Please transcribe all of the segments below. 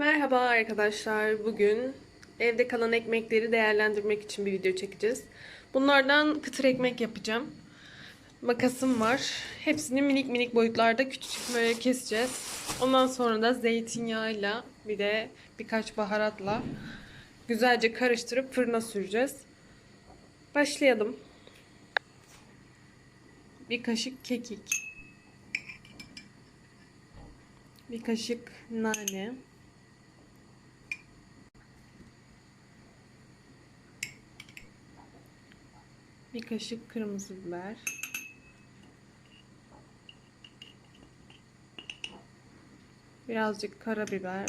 Merhaba arkadaşlar. Bugün evde kalan ekmekleri değerlendirmek için bir video çekeceğiz. Bunlardan kıtır ekmek yapacağım. Makasım var. Hepsini minik minik boyutlarda küçücük böyle keseceğiz. Ondan sonra da zeytinyağıyla bir de birkaç baharatla güzelce karıştırıp fırına süreceğiz. Başlayalım. Bir kaşık kekik. Bir kaşık nane. Bir kaşık kırmızı biber. Birazcık karabiber.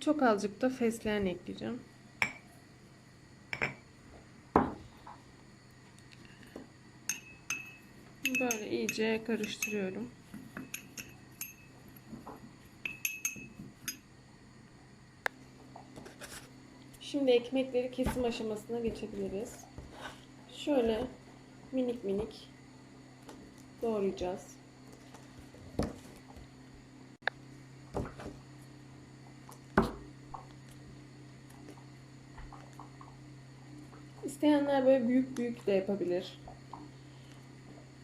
Çok azıcık da fesleğen ekleyeceğim. Böyle iyice karıştırıyorum. Şimdi ekmekleri kesim aşamasına geçebiliriz. Şöyle minik minik doğrayacağız. İsteyenler böyle büyük büyük de yapabilir.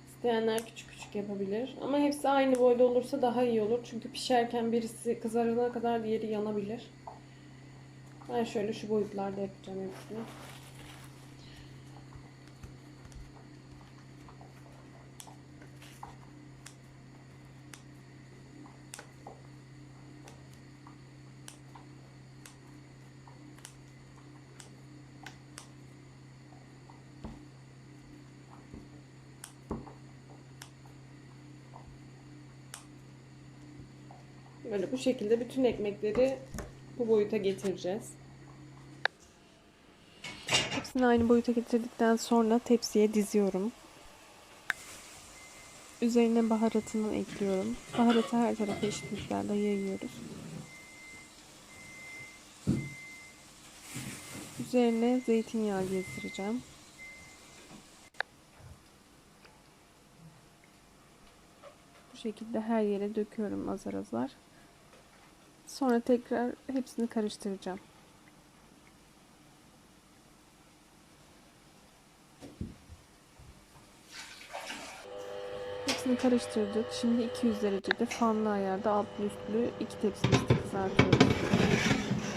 İsteyenler küçük küçük yapabilir. Ama hepsi aynı boyda olursa daha iyi olur. Çünkü pişerken birisi kızarana kadar diğeri yanabilir. Ben şöyle şu boyutlarda yapacağım hepsini. Böyle bu şekilde bütün ekmekleri bu boyuta getireceğiz. Hepsini aynı boyuta getirdikten sonra tepsiye diziyorum. Üzerine baharatını ekliyorum. Baharatı her tarafa eşit miktarda yayıyoruz. Üzerine zeytinyağı gezdireceğim. Bu şekilde her yere döküyorum azar azar. Sonra tekrar hepsini karıştıracağım. Hepsini karıştırdık. Şimdi 200 derecede fanlı ayarda altlı üstlü iki tepsimizde kızartıyoruz.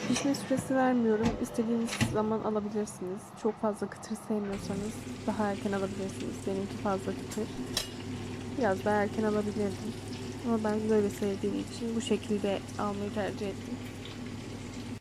Pişme süresi vermiyorum. İstediğiniz zaman alabilirsiniz. Çok fazla kıtır sevmiyorsanız daha erken alabilirsiniz. Benimki fazla kıtır. Biraz daha erken alabilirdim. Ama ben böyle sevdiğim için bu şekilde almayı tercih ettim.